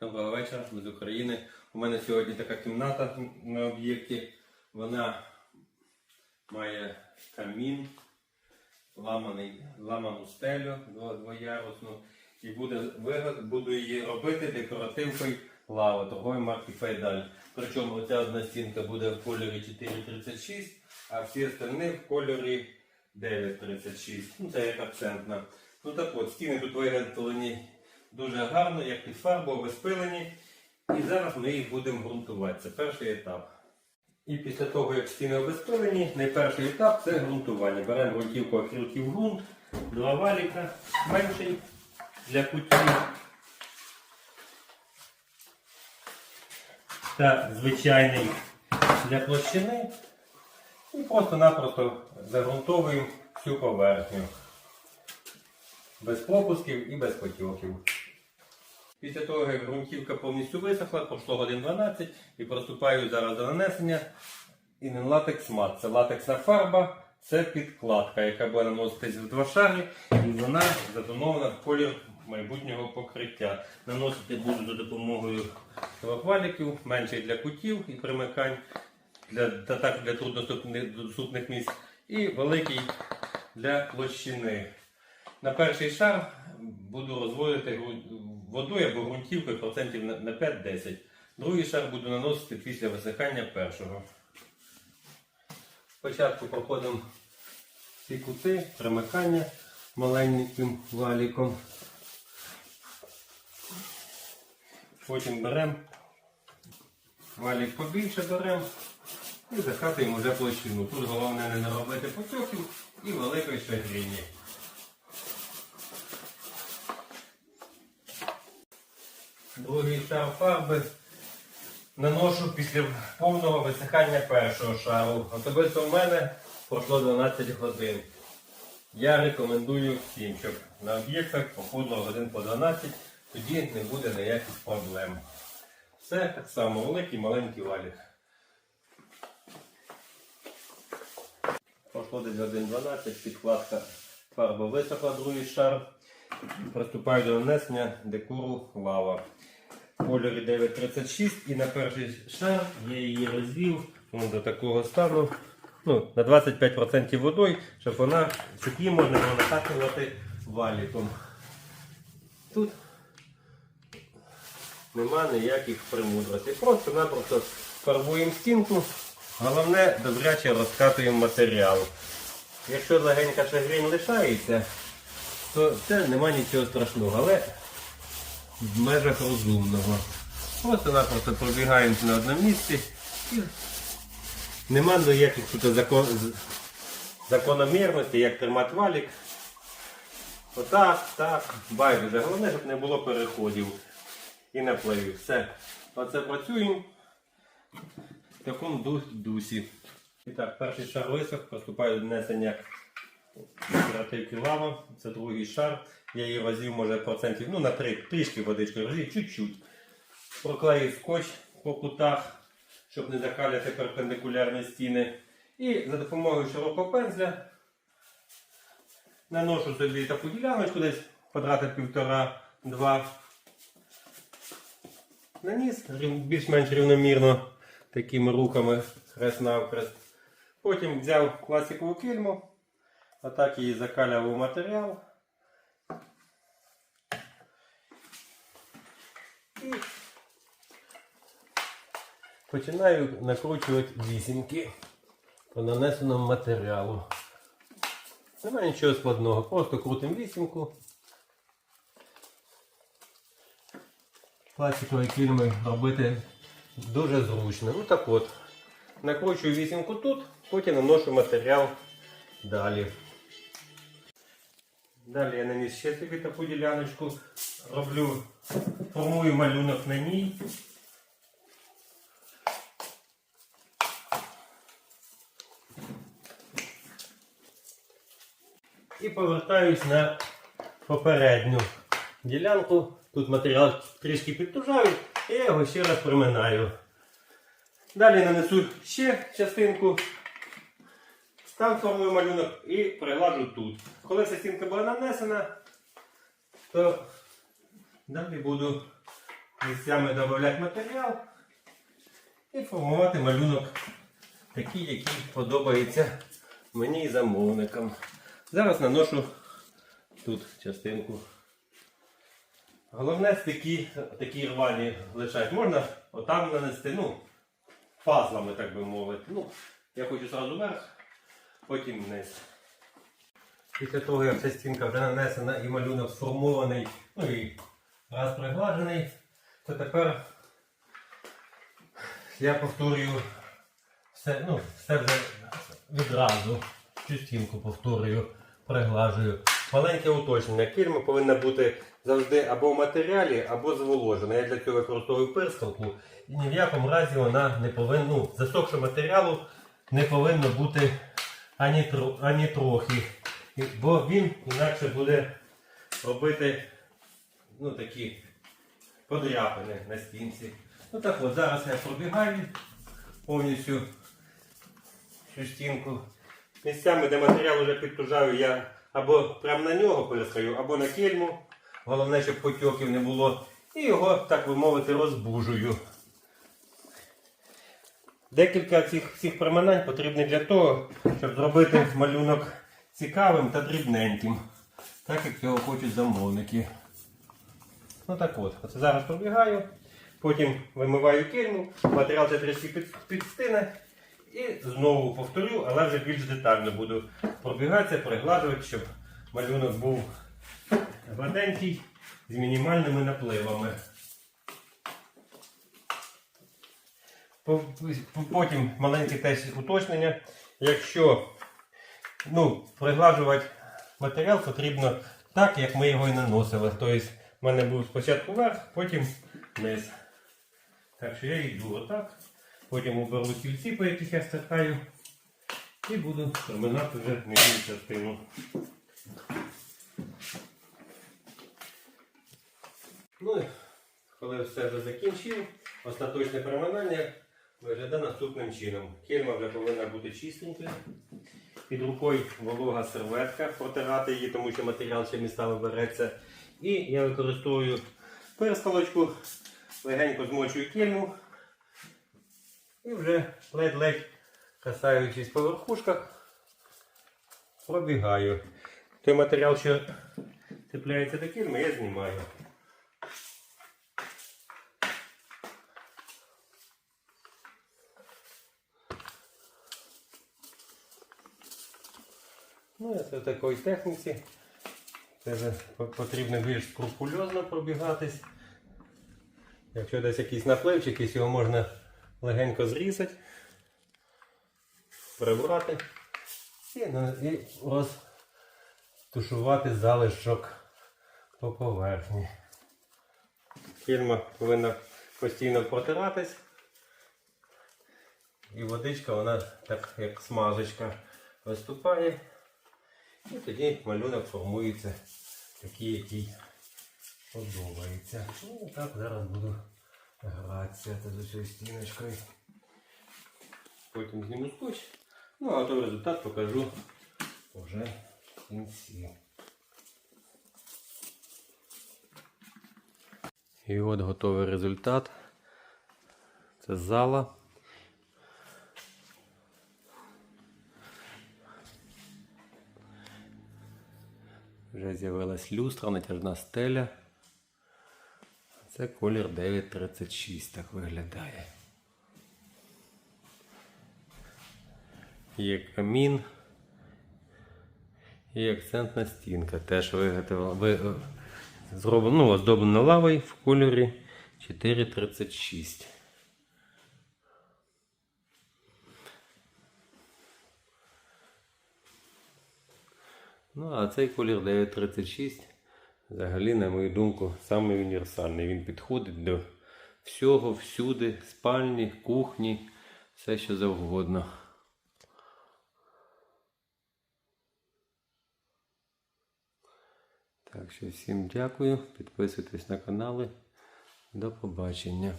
Доброго вечора, ми з України. У мене сьогодні така кімната на об'єкті. Вона має камін, ламаний, ламану стелю двоярусну. І буде, буду її робити декоративкою лава торгової марки Фейдаль. Причому оця одна стінка буде в кольорі 436, а всі остальні в кольорі 936. Ну, це як акцентна. Ну так от, стіни тут виготовлені дуже гарно, як під фарбу, обезпилені. І зараз ми їх будемо ґрунтувати. Це перший етап. І після того, як стіни обезпилені, найперший етап це ґрунтування. Беремо ґрунтівку акрилків ґрунт, два валіка, менший для кутів. Та звичайний для площини. І просто-напросто загрунтовуємо всю поверхню. Без пропусків і без потьоків. Після того, як ґрунтівка повністю висохла, пройшло годин 12 і приступаю зараз до нанесення інлатекс мат. Це латексна фарба, це підкладка, яка буде наноситись в два шари, і вона затонована в колір майбутнього покриття. Наносити буду за допомогою валіків, менший для кутів і примикань, для, та так для труднодоступних доступних місць, і великий для площини. На перший шар буду розводити водою або ґрунтівкою процентів на на 5-10. Другий шар буду наносити після висихання першого. Спочатку проходимо всі кути, примикання маленьким валіком. Потім беремо валік побільше беремо і закатуємо вже площину. Тут головне не наробити потьоків і великої шагріні. Другий шар фарби наношу після повного висихання першого шару. Особисто в мене пройшло 12 годин. Я рекомендую всім, щоб на об'єктах походило годин по 12, тоді не буде ніяких проблем. Все так само, великий маленький валік. Пройшло десь годин 12, підкладка фарба висохла, другий шар. Приступаю до нанесення декору лава. В кольорі 936 і на перший шар я її розвів до такого стану ну, на 25% водою, щоб вона її можна було накатувати валіком. Тут нема ніяких примудростей. Просто-напросто фарбуємо стінку. Головне добряче розкатуємо матеріал. Якщо легенька шагрень лишається, то це нема нічого страшного, але в межах розумного. Просто-напросто пробігаємо на одному місці і нема ніяких тут закон... закономірностей, як тримати валік. Отак, так, байдуже. Головне, щоб не було переходів і напливів. Все. Оце працюємо в такому дусі. І так, перший шар висох, приступаю до Креативки лава, це другий шар. Я її розвів, може, процентів ну, на трішки водичкою розвів, чуть-чуть. Проклею скотч по кутах, щоб не закаляти перпендикулярні стіни. І за допомогою широкого пензля наношу собі таку діляночку десь квадрата півтора-два. Наніс більш-менш рівномірно такими руками хрест навхрест. Потім взяв пластикову кільму. Отак її закаляв у матеріал. І починаю накручувати вісімки по нанесеному матеріалу. Немає нічого складного, просто крутимо вісімку. Пластикові кільми робити дуже зручно. Ну так от, накручую вісімку тут, потім наношу матеріал далі. Далі я наніс ще собі таку діляночку, роблю, формую малюнок на ній. І повертаюсь на попередню ділянку. Тут матеріал трішки підтужаю, і я його ще раз приминаю. Далі нанесу ще частинку там формую малюнок і приладжу тут. Коли ця стінка була нанесена, то далі буду місцями додати матеріал і формувати малюнок такий, який подобається мені і замовникам. Зараз наношу тут частинку. Головне стики такі рвані лишать. Можна отам нанести, ну, пазлами, так би мовити. Ну, я хочу зразу вверх, потім вниз. Після того, як ця стінка вже нанесена і малюнок сформований, ну і раз пригладжений, то тепер я повторюю все, ну, все вже відразу. Цю стінку повторюю, приглажую. Маленьке уточнення. Кільма повинна бути завжди або в матеріалі, або зволожена. Я для цього використовую пирскалку. І ні в якому разі вона не повинна, ну, засохшого матеріалу не повинно бути ані, тро- ані трохи. Бо він інакше буде робити ну, такі подряпини на стінці. Ну так от, зараз я пробігаю повністю цю стінку. Місцями, де матеріал вже підтужаю, я або прямо на нього перестаю, або на кельму. Головне, щоб потьоків не було. І його, так би мовити, розбужую. Декілька цих, цих приманань потрібні для того, щоб зробити малюнок цікавим та дрібненьким. Так як цього хочуть замовники. Ну так от, оце зараз пробігаю, потім вимиваю кельму, матеріал це трішки під, підстине. І знову повторю, але вже більш детально буду пробігатися, перегладувати, щоб малюнок був гладенький з мінімальними напливами. По- по- Потім маленьке теж уточнення. Якщо ну, приглажувати матеріал потрібно так, як ми його і наносили. Тобто в мене був спочатку верх, потім вниз. Так що я йду отак. Потім уберу кільці, по яких я стикаю. І буду проминати вже нижню частину. Ну коли все вже закінчив, остаточне проминання виглядає наступним чином. Кельма вже повинна бути чистенька. Під рукою волога серветка, протирати її, тому що матеріал ще містами береться. І я використовую перскалочку, легенько змочую кельму. І вже ледь-ледь касаючись по верхушках, пробігаю. Той матеріал, що цепляється до кельми, я знімаю. Ну, це в такій техніці. Це потрібно більш скрупульозно пробігатись. Якщо десь якийсь напливчик, його можна легенько зрізати, прибрати і, і розтушувати залишок по поверхні. Фільма повинна постійно протиратись. І водичка вона так як смазочка виступає. І тоді малюнок формується такий, який подобається. Ну, так зараз буду гратися з цією стіночкою. Потім зніму скотч. Ну, а той результат покажу вже в кінці. І от готовий результат. Це зала. З'явилась люстра, натяжна стеля. Це колір 936 так виглядає. Є камін. І акцентна стінка. Теж зроблена, ну, оздоблена лавою в кольорі 436. Ну, а цей колір 936 взагалі, на мою думку, самий універсальний. Він підходить до всього, всюди, спальні, кухні, все що завгодно. Так що всім дякую. Підписуйтесь на канали. До побачення.